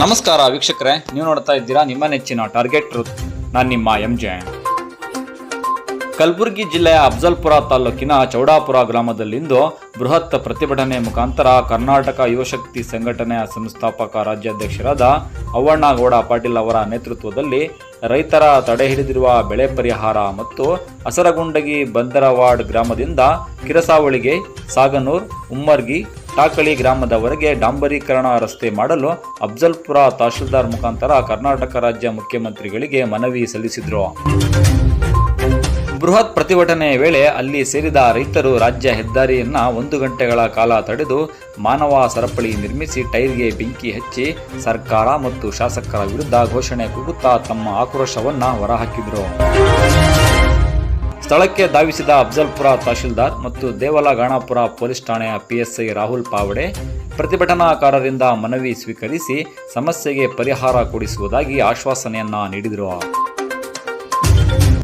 ನಮಸ್ಕಾರ ವೀಕ್ಷಕರೇ, ನೀವು ನೋಡ್ತಾ ಇದ್ದೀರಾ ನಿಮ್ಮ ನೆಚ್ಚಿನ ಟಾರ್ಗೆಟ್ ಟ್ರೂತ್ ನಾನು ನಿಮ್ಮ ಎಂ ಜೆ ಕಲಬುರಗಿ ಜಿಲ್ಲೆಯ ಅಫ್ಜಲ್ಪುರ ತಾಲೂಕಿನ ಚೌಡಾಪುರ ಗ್ರಾಮದಲ್ಲಿಂದು ಬೃಹತ್ ಪ್ರತಿಭಟನೆ ಮುಖಾಂತರ ಕರ್ನಾಟಕ ಯುವಶಕ್ತಿ ಸಂಘಟನೆಯ ಸಂಸ್ಥಾಪಕ ರಾಜ್ಯಾಧ್ಯಕ್ಷರಾದ ಅವ್ವಣ್ಣಗೌಡ ಪಾಟೀಲ್ ಅವರ ನೇತೃತ್ವದಲ್ಲಿ ರೈತರ ತಡೆ ಹಿಡಿದಿರುವ ಬೆಳೆ ಪರಿಹಾರ ಮತ್ತು ಹಸರಗುಂಡಗಿ ಬಂದರವಾಡ್ ಗ್ರಾಮದಿಂದ ಕಿರಸಾವಳಿಗೆ ಸಾಗನೂರ್, ಉಮ್ಮರ್ಗಿ ಟಾಕಳಿ ಗ್ರಾಮದವರೆಗೆ ಡಾಂಬರೀಕರಣ ರಸ್ತೆ ಮಾಡಲು ಅಫ್ಜಲ್ಪುರ ತಹಶೀಲ್ದಾರ್ ಮುಖಾಂತರ ಕರ್ನಾಟಕ ರಾಜ್ಯ ಮುಖ್ಯಮಂತ್ರಿಗಳಿಗೆ ಮನವಿ ಸಲ್ಲಿಸಿದರು. ಬೃಹತ್ ಪ್ರತಿಭಟನೆಯ ವೇಳೆ ಅಲ್ಲಿ ಸೇರಿದ ರೈತರು ರಾಜ್ಯ ಹೆದ್ದಾರಿಯನ್ನ ಒಂದು ಗಂಟೆಗಳ ಕಾಲ ತಡೆದು ಮಾನವ ಸರಪಳಿ ನಿರ್ಮಿಸಿ ಟೈರ್ಗೆ ಬೆಂಕಿ ಹಚ್ಚಿ ಸರ್ಕಾರ ಮತ್ತು ಶಾಸಕರ ವಿರುದ್ಧ ಘೋಷಣೆ ಕೂಗುತ್ತಾ ತಮ್ಮ ಆಕ್ರೋಶವನ್ನ ಹೊರಹಾಕಿದರು. ಸ್ಥಳಕ್ಕೆ ಧಾವಿಸಿದ ಅಫ್ಜಲ್ಪುರ ತಹಶೀಲ್ದಾರ್ ಮತ್ತು ದೇವಲಗಾಣಾಪುರ ಪೊಲೀಸ್ ಠಾಣೆಯ ಪಿಎಸ್ಐ ರಾಹುಲ್ ಪಾವಡೆ ಪ್ರತಿಭಟನಾಕಾರರಿಂದ ಮನವಿ ಸ್ವೀಕರಿಸಿ ಸಮಸ್ಯೆಗೆ ಪರಿಹಾರ ಕೊಡಿಸುವುದಾಗಿ ಆಶ್ವಾಸನೆಯನ್ನ ನೀಡಿದರು.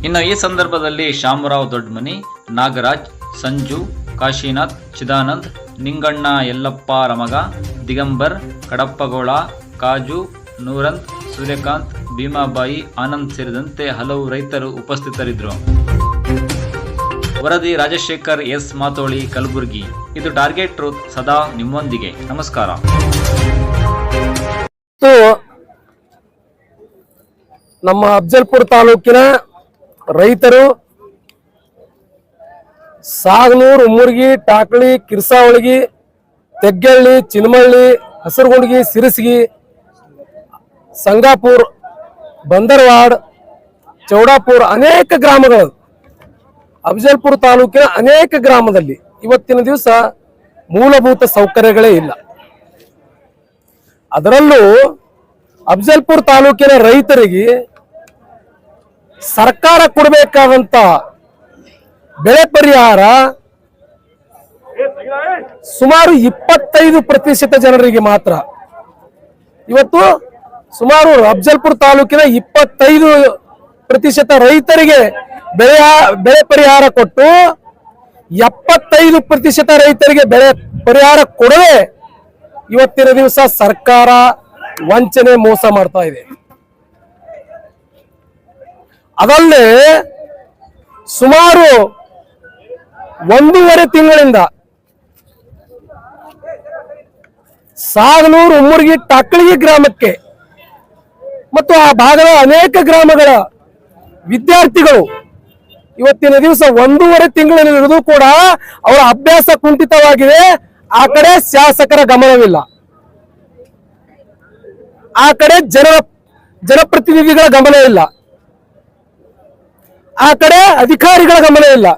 ಇನ್ನು ಈ ಸಂದರ್ಭದಲ್ಲಿ ಶ್ಯಾಮರಾವ್ ದೊಡ್ಮನಿ, ನಾಗರಾಜ್, ಸಂಜು, ಕಾಶಿನಾಥ್, ಚಿದಾನಂದ್, ನಿಂಗಣ್ಣ ಯಲ್ಲಪ್ಪ ರಮಗ, ದಿಗಂಬರ್, ಕಡಪ್ಪಗೋಳ, ಕಾಜು, ನೂರಂತ್, ಸೂರ್ಯಕಾಂತ್, ಭೀಮಾಬಾಯಿ, ಆನಂದ್ ಸೇರಿದಂತೆ ಹಲವು ರೈತರು ಉಪಸ್ಥಿತರಿದ್ದರು. ವರದಿ ರಾಜಶೇಖರ್ ಎಸ್ ಮಾತೋಳಿ ಕಲಬುರಗಿ. ಇದು ಟಾರ್ಗೆಟ್ ಟ್ರೂತ್ ಸದಾ ನಿಮ್ಮೊಂದಿಗೆ. ನಮಸ್ಕಾರ. ನಮ್ಮ ಅಫ್ಜಲ್ಪುರ ತಾಲೂಕಿನ ರೈತರು ಸಾಗನೂರು ಉಮ್ಮುರ್ಗಿ ಟಾಕಳಿ ಕಿರ್ಸಾವಳಗಿ, ತೆಗ್ಗಳ್ಳಿ, ಚಿನ್ಮಳ್ಳಿ, ಹಸರಗುಂಡಗಿ, ಸಿರಸಗಿ, ಸಂಗಾಪುರ್, ಬಂದರ್ವಾಡ್, ಚೌಡಾಪುರ ಅನೇಕ ಗ್ರಾಮಗಳು. ಅಫಜಲ್ಪುರ ತಾಲೂಕಿನ ಅನೇಕ ಗ್ರಾಮದಲ್ಲಿ ಇವತ್ತಿನ ದಿವಸ ಮೂಲಭೂತ ಸೌಕರ್ಯಗಳೇ ಇಲ್ಲ. ಅದರಲ್ಲೂ ಅಫಜಲ್ಪುರ ತಾಲೂಕಿನ ರೈತರಿಗೆ ಸರ್ಕಾರ ಕೊಡಬೇಕಾದಂತ ಬೆಳೆ ಪರಿಹಾರ ಸುಮಾರು ಇಪ್ಪತ್ತೈದು ಪ್ರತಿಶತ ಜನರಿಗೆ ಮಾತ್ರ. ಇವತ್ತು ಸುಮಾರು ಅಫಜಲ್ಪುರ ತಾಲೂಕಿನ ಇಪ್ಪತ್ತೈದು ಪ್ರತಿಶತ ರೈತರಿಗೆ ಬೆಳೆ ಬೆಳೆ ಪರಿಹಾರ ಕೊಟ್ಟು ಎಪ್ಪತ್ತೈದು ಪ್ರತಿಶತ ರೈತರಿಗೆ ಬೆಳೆ ಪರಿಹಾರ ಕೊಡದೆ ಇವತ್ತಿನ ದಿವಸ ಸರ್ಕಾರ ವಂಚನೆ ಮೋಸ ಮಾಡ್ತಾ ಇದೆ. ಅದಲ್ಲೇ ಸುಮಾರು ಒಂದೂವರೆ ತಿಂಗಳಿಂದ ಸಾಗನೂರು ಉಮ್ಮರ್ಗಿ ಟಾಕಳಿಗೆ ಗ್ರಾಮಕ್ಕೆ ಮತ್ತು ಆ ಭಾಗದ ಅನೇಕ ಗ್ರಾಮಗಳ ವಿದ್ಯಾರ್ಥಿಗಳು ಇವತ್ತಿನ ದಿವಸ ಒಂದೂವರೆ ತಿಂಗಳಿನವರೆಗೂ ಕೂಡ ಅವರ ಅಭ್ಯಾಸ ಕುಂಠಿತವಾಗಿದೆ. ಆ ಕಡೆ ಶಾಸಕರ ಗಮನವಿಲ್ಲ. ಆ ಕಡೆ ಜನ, ಜನಪ್ರತಿನಿಧಿಗಳ ಗಮನ ಇಲ್ಲ. ಆ ಕಡೆ ಅಧಿಕಾರಿಗಳ ಗಮನ ಇಲ್ಲ.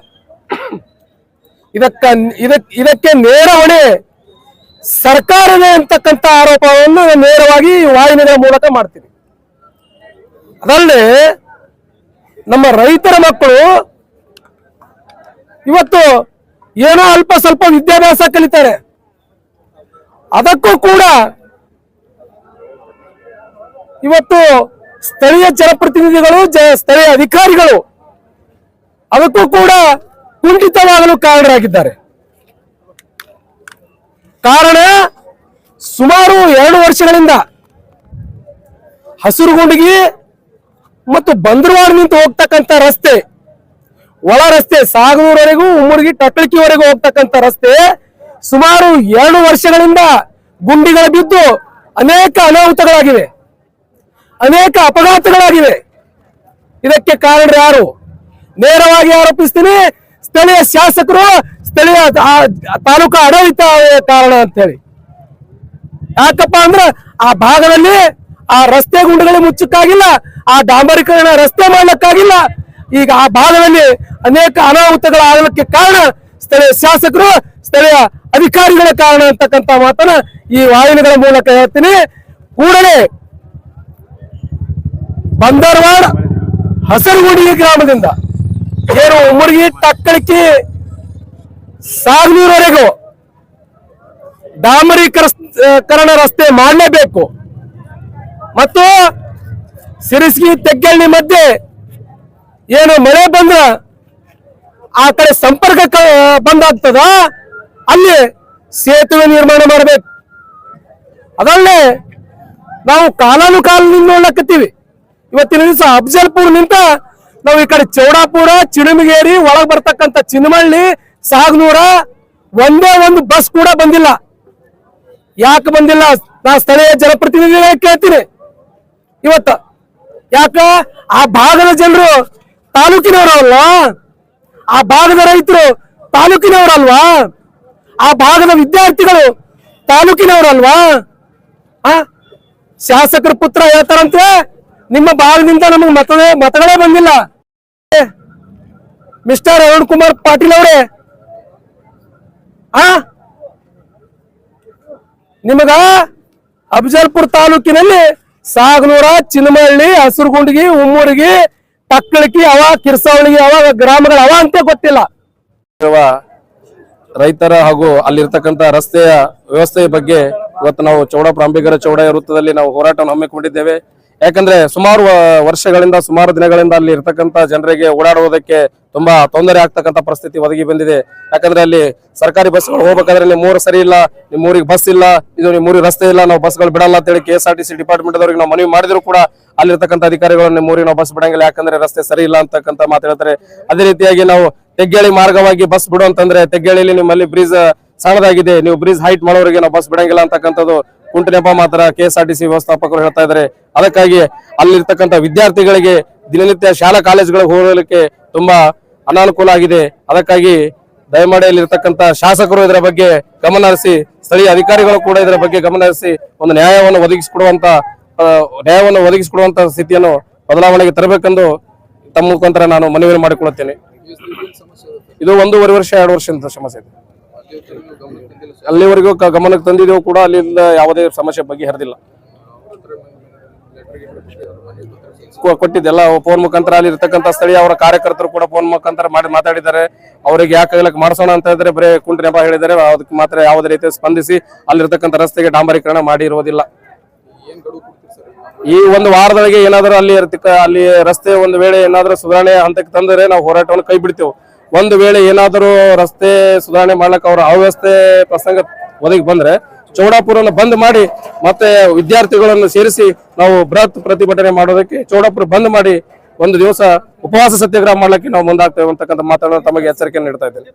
ಇದಕ್ಕ, ಇದಕ್, ಇದಕ್ಕೆ ನೇರ ಹೊಣೆ ಸರ್ಕಾರವೇ ಅಂತಕ್ಕಂಥ ಆರೋಪವನ್ನು ನೇರವಾಗಿ ವಾಹಿನಿಗಳ ಮೂಲಕ ಮಾಡ್ತೀನಿ ಅದಲ್ಲದೆ ನಮ್ಮ ರೈತರ ಮಕ್ಕಳು ಇವತ್ತು ಏನೋ ಅಲ್ಪ ಸ್ವಲ್ಪ ವಿದ್ಯಾಭ್ಯಾಸ ಕಲಿತಾರೆ. ಅದಕ್ಕೂ ಕೂಡ ಇವತ್ತು ಸ್ಥಳೀಯ ಜನಪ್ರತಿನಿಧಿಗಳು ಸ್ಥಳೀಯ ಅಧಿಕಾರಿಗಳು ಅದಕ್ಕೂ ಕೂಡ ಕುಂಠಿತವಾಗಲು ಕಾರಣರಾಗಿದ್ದಾರೆ. ಕಾರಣ ಸುಮಾರು ಎರಡು ವರ್ಷಗಳಿಂದ ಹಸಿರುಗುಂಡಿಗಿ ಮತ್ತು ಬಂದ್ರವಾಡ್ನಿಂದ ಹೋಗ್ತಕ್ಕಂಥ ರಸ್ತೆ, ಒಳ ರಸ್ತೆ ಸಾಗನೂರವರೆಗೂ ಉಮ್ಮುರ್ಗಿ ಟಕ್ಳಿಕಿವರೆಗೂ ಹೋಗ್ತಕ್ಕಂಥ ರಸ್ತೆ ಸುಮಾರು ಎರಡು ವರ್ಷಗಳಿಂದ ಗುಂಡಿಗಳು ಬಿದ್ದು ಅನೇಕ ಅನಾಹುತಗಳಾಗಿವೆ. ಅನೇಕ ಅಪಘಾತಗಳಾಗಿವೆ. ಇದಕ್ಕೆ ಕಾರಣ ಯಾರು? ನೇರವಾಗಿ ಆರೋಪಿಸ್ತೀನಿ, ಸ್ಥಳೀಯ ಶಾಸಕರು, ಸ್ಥಳೀಯ ತಾಲೂಕು ಆಡಳಿತ ಕಾರಣ ಅಂತೇಳಿ. ಯಾಕಪ್ಪ ಅಂದ್ರೆ ಆ ಭಾಗದಲ್ಲಿ ಆ ರಸ್ತೆ ಗುಂಡಿಗಳು ಮುಚ್ಚಕ್ಕಾಗಿಲ್ಲ ಆ ಡಾಂಬರೀಕರಣ ರಸ್ತೆ ಮಾಡ್ಲಿಕ್ಕಾಗಿಲ್ಲ. ಈಗ ಆ ಭಾಗದಲ್ಲಿ ಅನೇಕ ಅನಾಹುತಗಳ ಆಗಲಿಕ್ಕೆ ಕಾರಣ ಸ್ಥಳೀಯ ಶಾಸಕರು, ಸ್ಥಳೀಯ ಅಧಿಕಾರಿಗಳ ಕಾರಣ ಅಂತಕ್ಕಂತ ಮಾತನ್ನ ಈ ವಾಹಿನಿಗಳ ಮೂಲಕ ಹೇಳ್ತೀನಿ. ಕೂಡಲೇ ಬಂದರ್ವಾಡ್ ಹಸರುಗುಡಿ ಗ್ರಾಮದಿಂದ ಏನು ಉಮ್ಮರ್ಗಿ ಟಕ್ಕಳಿಕಿ ಸಾಗನೂರವರೆಗೂ ಡಾಮರೀಕರಣ ರಸ್ತೆ ಮಾಡಲೇಬೇಕು. ಮತ್ತು ಸಿರಿಸ್ಗಿ ತೆಗ್ಗಳ್ಳಿ ಮಧ್ಯೆ ಏನು ಮಳೆ ಬಂದ್ರ ಆ ಕಡೆ ಸಂಪರ್ಕ ಬಂದಾಗ್ತದ? ಅಲ್ಲಿ ಸೇತುವೆ ನಿರ್ಮಾಣ ಮಾಡಬೇಕು. ಅದಲ್ಲೇ ನಾವು ಕಾಲಾನುಕಾಲದಿಂದ ನೋಡ್ಲಕತ್ತೀವಿ. ಇವತ್ತಿನ ದಿವಸ ಅಫಜಲ್ಪುರ್ ನಿಂತ ನಾವು ಈ ಕಡೆ ಚೌಡಾಪುರ, ಚಿಣಮಗೇರಿ, ಒಳಗೆ ಬರ್ತಕ್ಕಂಥ ಚಿನ್ನಮಳ್ಳಿ ಸಾಗ್ನೂರ ಒಂದೇ ಒಂದು ಬಸ್ ಕೂಡ ಬಂದಿಲ್ಲ. ಯಾಕೆ ಬಂದಿಲ್ಲ? ನಾ ಸ್ಥಳೀಯ ಜನಪ್ರತಿನಿಧಿಗಳೇ ಕೇಳ್ತೀನಿ. ಇವತ್ತ ಯಾಕ? ಆ ಭಾಗದ ಜನರು ತಾಲೂಕಿನವರಲ್ವಾ ಆ ಭಾಗದ ರೈತರು ತಾಲೂಕಿನವರಲ್ವಾ? ಆ ಭಾಗದ ವಿದ್ಯಾರ್ಥಿಗಳು ತಾಲೂಕಿನವರಲ್ವಾ? ಆ? ಶಾಸಕರ ಪುತ್ರ ಹೇಳ್ತಾರಂತೆ, ನಿಮ್ಮ ಭಾಗದಿಂದ ನಮಗೆ ಮತದೇ ಮತಗಳೇ ಬಂದಿಲ್ಲ. ಮಿಸ್ಟರ್ ಅರುಣ್ ಕುಮಾರ್ ಪಾಟೀಲ್ ಅವರೇ, ಆ? ನಿಮಗ ಅಫಜಲ್ಪುರ್ ತಾಲೂಕಿನಲ್ಲಿ ಸಾಗನೂರ ಚಿನ್ನಮಳ್ಳಿ ಹಸಿರುಗುಂಡಿಗಿ, ಉಮ್ಮೂರಿಗೆ, ಟಕ್ಕಳಕಿ ಅವ, ಕಿರ್ಸಾವಳಿಗೆ ಅವ, ಗ್ರಾಮಗಳ ಅವ ಅಂತ ಗೊತ್ತಿಲ್ಲ. ರೈತರ ಹಾಗೂ ಅಲ್ಲಿರ್ತಕ್ಕಂತ ರಸ್ತೆಯ ವ್ಯವಸ್ಥೆಯ ಬಗ್ಗೆ ಇವತ್ತು ನಾವು ಚೌಡ ಪ್ರಾಂಭಿಕರ ಚೌಡ ವೃತ್ತದಲ್ಲಿ ನಾವು ಹೋರಾಟವನ್ನು ಹಮ್ಮಿಕೊಂಡಿದ್ದೇವೆ. ಯಾಕಂದ್ರೆ ಸುಮಾರು ವರ್ಷಗಳಿಂದ, ಸುಮಾರು ದಿನಗಳಿಂದ ಅಲ್ಲಿ ಇರ್ತಕ್ಕಂಥ ಜನರಿಗೆ ಓಡಾಡುವುದಕ್ಕೆ ತುಂಬಾ ತೊಂದರೆ ಆಗ್ತಕ್ಕಂಥ ಪರಿಸ್ಥಿತಿ ಒದಗಿ ಬಂದಿದೆ. ಯಾಕಂದ್ರೆ ಅಲ್ಲಿ ಸರ್ಕಾರಿ ಬಸ್ಗಳು ಹೋಗ್ಬೇಕಾದ್ರೆ ನಿಮ್ಮ ಊರು ಸರಿ ಇಲ್ಲ, ನಿಮ್ಮ ಊರಿಗೆ ಬಸ್ ಇಲ್ಲ, ಇದು ನಿಮ್ಮ ಊರಿಗೆ ರಸ್ತೆ ಇಲ್ಲ, ನಾವು ಬಸ್ಗಳು ಬಿಡಲ್ಲ ಅಂತೇಳಿ K S R T C department ಅವರಿಗೆ ನಾವು ಮನವಿ ಮಾಡಿದ್ರು ಕೂಡ ಅಲ್ಲಿರ್ತಕ್ಕಂಥ ಅಧಿಕಾರಿಗಳು ನಿಮ್ಮ ಊರಿಗೆ ನಾವು ಬಸ್ ಬಿಡಂಗಿಲ್ಲ, ಯಾಕಂದ್ರೆ ರಸ್ತೆ ಸರಿ ಇಲ್ಲ ಅಂತಕ್ಕಂಥ ಮಾತಾಡ್ತಾರೆ ಅದೇ ರೀತಿಯಾಗಿ ನಾವು ತೆಗ್ಗೇಳಿ ಮಾರ್ಗವಾಗಿ ಬಸ್ ಬಿಡು ಅಂತಂದ್ರೆ, ತೆಗ್ಗೇಳಿಲಿ ನಿಮ್ಮಲ್ಲಿ ಬ್ರಿಜ್ ಸಣ್ಣದಾಗಿದೆ, ನೀವು ಬ್ರಿಜ್ ಹೈಟ್ ಮಾಡೋರಿಗೆ ನಾವು ಬಸ್ ಬಿಡಂಗಿಲ್ಲ ಅಂತಕ್ಕಂಥದ್ದು ಕುಂಟು ನೆಪ ಮಾತ್ರ K S R T C ವ್ಯವಸ್ಥಾಪಕರು ಹೇಳ್ತಾ ಇದ್ದಾರೆ. ಅದಕ್ಕಾಗಿ ಅಲ್ಲಿರ್ತಕ್ಕಂಥ ವಿದ್ಯಾರ್ಥಿಗಳಿಗೆ ದಿನನಿತ್ಯ ಶಾಲಾ ಕಾಲೇಜುಗಳಿಗೆ ಹೋಗಲಿಕ್ಕೆ ತುಂಬಾ ಅನಾನುಕೂಲ ಆಗಿದೆ. ಅದಕ್ಕಾಗಿ ದಯಮಾಡಿ ಅಲ್ಲಿರ್ತಕ್ಕಂಥ ಶಾಸಕರು ಇದರ ಬಗ್ಗೆ ಗಮನ ಹರಿಸಿ, ಸ್ಥಳೀಯ ಅಧಿಕಾರಿಗಳು ಕೂಡ ಇದರ ಬಗ್ಗೆ ಗಮನ ಹರಿಸಿ ಒಂದು ನ್ಯಾಯವನ್ನು ಒದಗಿಸಿಕೊಡುವಂತ ನ್ಯಾಯವನ್ನು ಒದಗಿಸಿಕೊಡುವಂತ ಸ್ಥಿತಿಯನ್ನು ಬದಲಾವಣೆಗೆ ತರಬೇಕೆಂದು ತಮ್ಮ ಮುಖಾಂತರ ನಾನು ಮನವಿ ಮಾಡಿಕೊಳ್ಳುತ್ತೇನೆ. ಇದು ಒಂದೂವರೆ ವರ್ಷ, ಎರಡು ವರ್ಷದಿಂದ ಸಮಸ್ಯೆ ಇದೆ. ಅಲ್ಲಿವರೆಗೂ ಗಮನಕ್ಕೆ ತಂದಿದ್ದೆವು ಕೂಡ, ಅಲ್ಲಿಂದ ಯಾವುದೇ ಸಮಸ್ಯೆ ಬಗ್ಗೆ ಹರಿದಿಲ್ಲ ಕೊಟ್ಟಿದ್ದೆಲ್ಲ ಫೋನ್ ಮುಖಾಂತರ ಅಲ್ಲಿ ಇರ್ತಕ್ಕಂಥ ಸ್ಥಳೀಯ ಅವರ ಕಾರ್ಯಕರ್ತರು ಕೂಡ ಫೋನ್ ಮುಖಾಂತರ ಮಾಡಿ ಮಾತಾಡಿದ್ದಾರೆ. ಅವರಿಗೆ ಯಾಕೆ ಮಾಡಿಸೋಣ ಅಂತ ಹೇಳಿದ್ರೆ ಬರೀ ಕುಂಟು ನೆಪ ಹೇಳಿದ್ದಾರೆ. ಅದಕ್ಕೆ ಮಾತ್ರ ಯಾವುದೇ ರೀತಿ ಸ್ಪಂದಿಸಿ ಅಲ್ಲಿರ್ತಕ್ಕಂಥ ರಸ್ತೆಗೆ ಡಾಂಬರೀಕರಣ ಮಾಡಿರುವುದಿಲ್ಲ. ಈ ಒಂದು ವಾರದೊಳಗೆ ಏನಾದರೂ ಅಲ್ಲಿ ಅಲ್ಲಿ ರಸ್ತೆ ಒಂದು ವೇಳೆ ಏನಾದರೂ ಸುಧಾರಣೆ ಹಂತಕ್ಕೆ ತಂದರೆ ನಾವು ಹೋರಾಟವನ್ನು ಕೈ ಬಿಡ್ತೇವೆ ಒಂದು ವೇಳೆ ಏನಾದರೂ ರಸ್ತೆ ಸುಧಾರಣೆ ಮಾಡ್ಲಿಕ್ಕೆ ಅವರ ಅವ್ಯವಸ್ಥೆ ಪ್ರಸಂಗ ಒದಗಿ ಬಂದ್ರೆ ಚೌಡಾಪುರವನ್ನು ಬಂದ್ ಮಾಡಿ ಮತ್ತೆ ವಿದ್ಯಾರ್ಥಿಗಳನ್ನು ಸೇರಿಸಿ ನಾವು ಬೃಹತ್ ಪ್ರತಿಭಟನೆ ಮಾಡೋದಕ್ಕೆ ಚೌಡಾಪುರ ಬಂದ್ ಮಾಡಿ ಒಂದು ದಿವಸ ಉಪವಾಸ ಸತ್ಯಾಗ್ರಹ ಮಾಡ್ಲಿಕ್ಕೆ ನಾವು ಮುಂದಾಗ್ತೇವೆ ಅಂತಕ್ಕಂಥ ಮಾತನ್ನು ತಮಗೆ ಎಚ್ಚರಿಕೆ ನೀಡ್ತಾ ಇದ್ದೇನೆ.